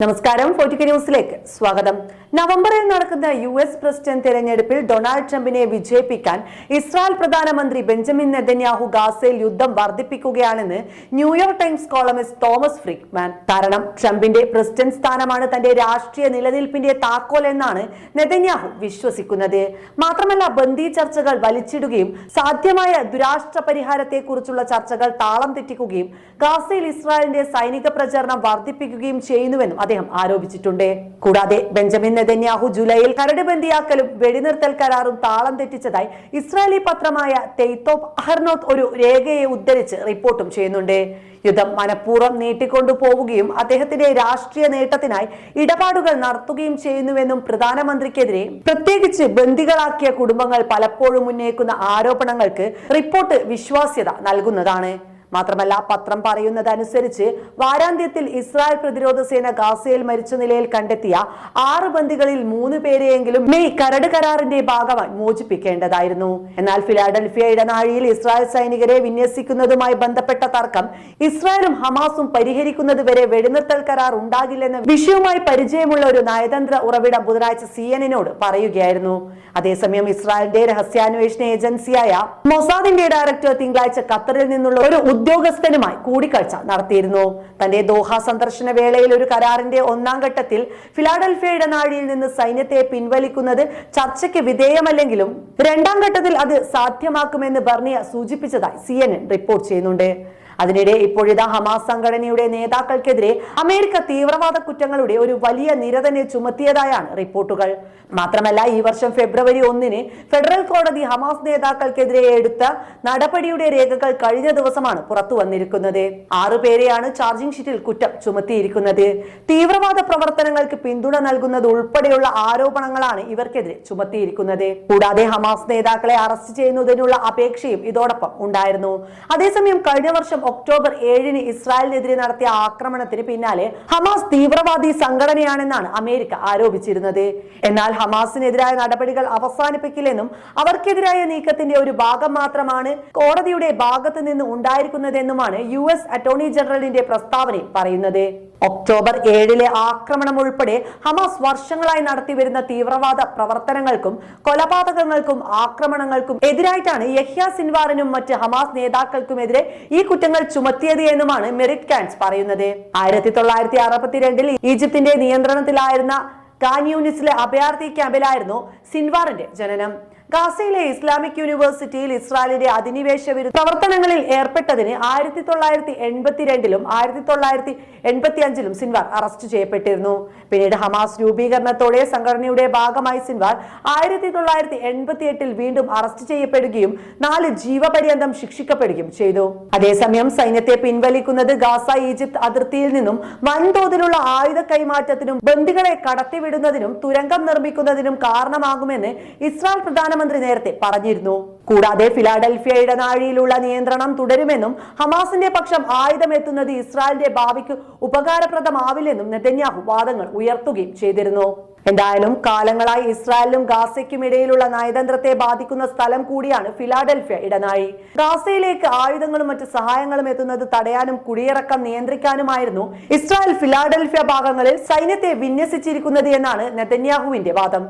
നമസ്കാരം. ഫോർട്ടിക്ക ന്യൂസിലേക്ക് സ്വാഗതം. നവംബറിൽ നടക്കുന്ന യു എസ് പ്രസിഡന്റ് തെരഞ്ഞെടുപ്പിൽ ഡൊണാൾഡ് ട്രംപിനെ വിജയിപ്പിക്കാൻ ഇസ്രായേൽ പ്രധാനമന്ത്രി ബെഞ്ചമിൻ നെതന്യാഹു ഗാസയിൽ യുദ്ധം വർദ്ധിപ്പിക്കുകയാണെന്ന് New York Times columnist Thomas Friedman കാരണം ട്രംപിന്റെ പ്രസിഡന്റ് സ്ഥാനമാണ് തന്റെ രാഷ്ട്രീയ നിലനിൽപ്പിന്റെ താക്കോൽ എന്നാണ് നെതന്യാഹു വിശ്വസിക്കുന്നത്. മാത്രമല്ല ബന്ദി ചർച്ചകൾ വലിച്ചിടുകയും സാധ്യമായ ദുരാഷ്ട്ര പരിഹാരത്തെക്കുറിച്ചുള്ള ചർച്ചകൾ താളം തെറ്റിക്കുകയും ഗാസയിൽ ഇസ്രായേലിന്റെ സൈനിക പ്രചരണം വർദ്ധിപ്പിക്കുകയും ചെയ്യുന്നുവെന്നും അദ്ദേഹം ആരോപിച്ചിട്ടുണ്ട്. കൂടാതെ ബെഞ്ചമിൻ നെതന്യാഹു ജൂലൈയിൽ കരടുബന്ദിയാക്കലും വെടിനിർത്തൽ കരാറും താളം തെറ്റിച്ചതായി ഇസ്രായേലി പത്രമായ തെയ്തോപ് അഹർനോത്ത് ഒരു രേഖയെ ഉദ്ധരിച്ച് റിപ്പോർട്ടും ചെയ്യുന്നുണ്ട്. യുദ്ധം മനഃപൂർവം നീട്ടിക്കൊണ്ടു പോവുകയും അദ്ദേഹത്തിന്റെ രാഷ്ട്രീയ നേട്ടത്തിനായി ഇടപാടുകൾ നടത്തുകയും ചെയ്യുന്നുവെന്നും പ്രധാനമന്ത്രിക്കെതിരെ പ്രത്യേകിച്ച് ബന്ദികളാക്കിയ കുടുംബങ്ങൾ പലപ്പോഴും ഉന്നയിക്കുന്ന ആരോപണങ്ങൾക്ക് റിപ്പോർട്ട് വിശ്വാസ്യത നൽകുന്നതാണ്. മാത്രമല്ല പത്രം പറയുന്നതനുസരിച്ച് വാരാന്ത്യത്തിൽ ഇസ്രായേൽ പ്രതിരോധ സേന ഗാസയിൽ മരിച്ച നിലയിൽ കണ്ടെത്തിയ ആറ് ബന്ദികളിൽ മൂന്ന് പേരെയെങ്കിലും മെയ് കരട് കരാറിന്റെ ഭാഗമായി മോചിപ്പിക്കേണ്ടതായിരുന്നു. എന്നാൽ ഫിലാഡൽഫിയ ഇടനാഴിയിൽ ഇസ്രായേൽ സൈനികരെ വിന്യസിക്കുന്നതുമായി ബന്ധപ്പെട്ട തർക്കം ഇസ്രായേലും ഹമാസും പരിഹരിക്കുന്നതുവരെ വെടിനിർത്തൽ കരാർ ഉണ്ടാകില്ലെന്ന വിഷയവുമായി പരിചയമുള്ള ഒരു നയതന്ത്ര ഉറവിടം ബുധനാഴ്ച സി എന്നോട് പറയുകയായിരുന്നു. അതേസമയം ഇസ്രായേലിന്റെ രഹസ്യാന്വേഷണ ഏജൻസിയായ മൊസാദിന്റെ ഡയറക്ടർ തിങ്കളാഴ്ച ഖത്തറിൽ നിന്നുള്ള ഒരു ഉദ്യോഗസ്ഥനുമായി കൂടിക്കാഴ്ച നടത്തിയിരുന്നു. തന്റെ ദോഹ സന്ദർശന വേളയിൽ ഒരു കരാറിന്റെ ഒന്നാം ഘട്ടത്തിൽ ഫിലാഡൽഫിയ ഇടനാഴിയിൽ നിന്ന് സൈന്യത്തെ പിൻവലിക്കുന്നത് ചർച്ചയ്ക്ക് വിധേയമല്ലെങ്കിലും രണ്ടാം ഘട്ടത്തിൽ അത് സാധ്യമാക്കുമെന്ന് ബർണിയ സൂചിപ്പിച്ചതായി സി റിപ്പോർട്ട് ചെയ്യുന്നുണ്ട്. അതിനിടെ ഇപ്പോഴിതാ ഹമാസ് സംഘടനയുടെ നേതാക്കൾക്കെതിരെ അമേരിക്ക തീവ്രവാദ കുറ്റങ്ങളുടെ ഒരു വലിയ നിര തന്നെ ചുമത്തിയതായാണ് റിപ്പോർട്ടുകൾ. മാത്രമല്ല ഈ വർഷം ഫെബ്രുവരി ഒന്നിന് ഫെഡറൽ കോടതി ഹമാസ് നേതാക്കൾക്കെതിരെ എടുത്ത നടപടിയുടെ രേഖകൾ കഴിഞ്ഞ ദിവസമാണ് പുറത്തു വന്നിരിക്കുന്നത്. ആറുപേരെയാണ് ചാർജിംഗ് ഷീറ്റിൽ കുറ്റം ചുമത്തിയിരിക്കുന്നത്. തീവ്രവാദ പ്രവർത്തനങ്ങൾക്ക് പിന്തുണ നൽകുന്നത് ഉൾപ്പെടെയുള്ള ആരോപണങ്ങളാണ് ഇവർക്കെതിരെ ചുമത്തിയിരിക്കുന്നത്. കൂടാതെ ഹമാസ് നേതാക്കളെ അറസ്റ്റ് ചെയ്യുന്നതിനുള്ള അപേക്ഷയും ഇതോടൊപ്പം ഉണ്ടായിരുന്നു. അതേസമയം കഴിഞ്ഞ വർഷം ഒക്ടോബർ ഏഴിന് ഇസ്രായേലിനെതിരെ നടത്തിയ ആക്രമണത്തിന് പിന്നാലെ ഹമാസ് തീവ്രവാദി സംഘടനയാണെന്നാണ് അമേരിക്ക ആരോപിച്ചിരുന്നത്. എന്നാൽ ഹമാസിനെതിരായ നടപടികൾ അവസാനിപ്പിക്കില്ലെന്നും അവർക്കെതിരായ നീക്കത്തിന്റെ ഒരു ഭാഗം മാത്രമാണ് കോടതിയുടെ ഭാഗത്ത് നിന്ന് ഉണ്ടായിരിക്കുന്നതെന്നുമാണ് യു എസ് അറ്റോർണി ജനറലിന്റെ പ്രസ്താവന പറയുന്നത്. ഒക്ടോബർ ഏഴിലെ ആക്രമണം ഉൾപ്പെടെ ഹമാസ് വർഷങ്ങളായി നടത്തിവരുന്ന തീവ്രവാദ പ്രവർത്തനങ്ങൾക്കും കൊലപാതകങ്ങൾക്കും ആക്രമണങ്ങൾക്കും എതിരായിട്ടാണ് യഹ്യ സിൻവാറിനും മറ്റ് ഹമാസ് നേതാക്കൾക്കുമെതിരെ ഈ കുറ്റങ്ങൾ ചുമത്തിയത് എന്നുമാണ് മെറിറ്റ് കാൻസ് പറയുന്നത്. ആയിരത്തി തൊള്ളായിരത്തി അറുപത്തിരണ്ടിൽ ഈജിപ്തിന്റെ നിയന്ത്രണത്തിലായിരുന്ന കാൻ യൂണിസിലെ അഭയാർത്ഥി ക്യാമ്പിലായിരുന്നു സിൻവാറിന്റെ ജനനം. ഗാസയിലെ ഇസ്ലാമിക് യൂണിവേഴ്സിറ്റിയിൽ ഇസ്രായേലിന്റെ അധിനിവേശ വിരുദ്ധ പ്രവർത്തനങ്ങളിൽ ഏർപ്പെട്ടതിന് ആയിരത്തി തൊള്ളായിരത്തി എൺപത്തിരണ്ടിലും ആയിരത്തി തൊള്ളായിരത്തി എൺപത്തി അഞ്ചിലും സിൻവാർ അറസ്റ്റ് ചെയ്യപ്പെട്ടിരുന്നു. പിന്നീട് ഹമാസ് രൂപീകരണത്തോടെ സംഘടനയുടെ ഭാഗമായി സിൻവാർ ആയിരത്തി തൊള്ളായിരത്തി എൺപത്തി എട്ടിൽ വീണ്ടും അറസ്റ്റ് ചെയ്യപ്പെടുകയും നാല് ജീവപര്യന്തം ശിക്ഷിക്കപ്പെടുകയും ചെയ്തു. അതേസമയം സൈന്യത്തെ പിൻവലിക്കുന്നത് ഗാസ ഈജിപ്ത് അതിർത്തിയിൽ നിന്നും വൻതോതിലുള്ള ആയുധ കൈമാറ്റത്തിനും ബന്ദികളെ കടത്തിവിടുന്നതിനും തുരങ്കം നിർമ്മിക്കുന്നതിനും കാരണമാകുമെന്ന് ഇസ്രായേൽ പ്രധാനമന്ത്രി നേരത്തെ പറഞ്ഞിരുന്നു. കൂടാതെ ഫിലാഡൽഫിയ ഇടനാഴിയിലുള്ള നിയന്ത്രണം തുടരുമെന്നും ഹമാസിന്റെ പക്ഷം ആയുധമെത്തുന്നത് ഇസ്രായേലിന്റെ ഭാവിക്ക് ഉപകാരപ്രദമാവില്ലെന്നും നെതന്യാഹു വാദങ്ങൾ ഉയർത്തുകയും ചെയ്തിരുന്നു. എന്തായാലും കാലങ്ങളായി ഇസ്രായേലിനും ഗാസയ്ക്കും ഇടയിലുള്ള നയതന്ത്രത്തെ ബാധിക്കുന്ന സ്ഥലം കൂടിയാണ് ഫിലാഡൽഫിയ ഇടനാഴി. ഗാസയിലേക്ക് ആയുധങ്ങളും മറ്റ് സഹായങ്ങളും എത്തുന്നത് തടയാനും കുടിയിറക്കം നിയന്ത്രിക്കാനുമായിരുന്നു ഇസ്രായേൽ ഫിലാഡൽഫിയ ഭാഗങ്ങളിൽ സൈന്യത്തെ വിന്യസിച്ചിരിക്കുന്നത് എന്നാണ് നെതന്യാഹുവിന്റെ വാദം.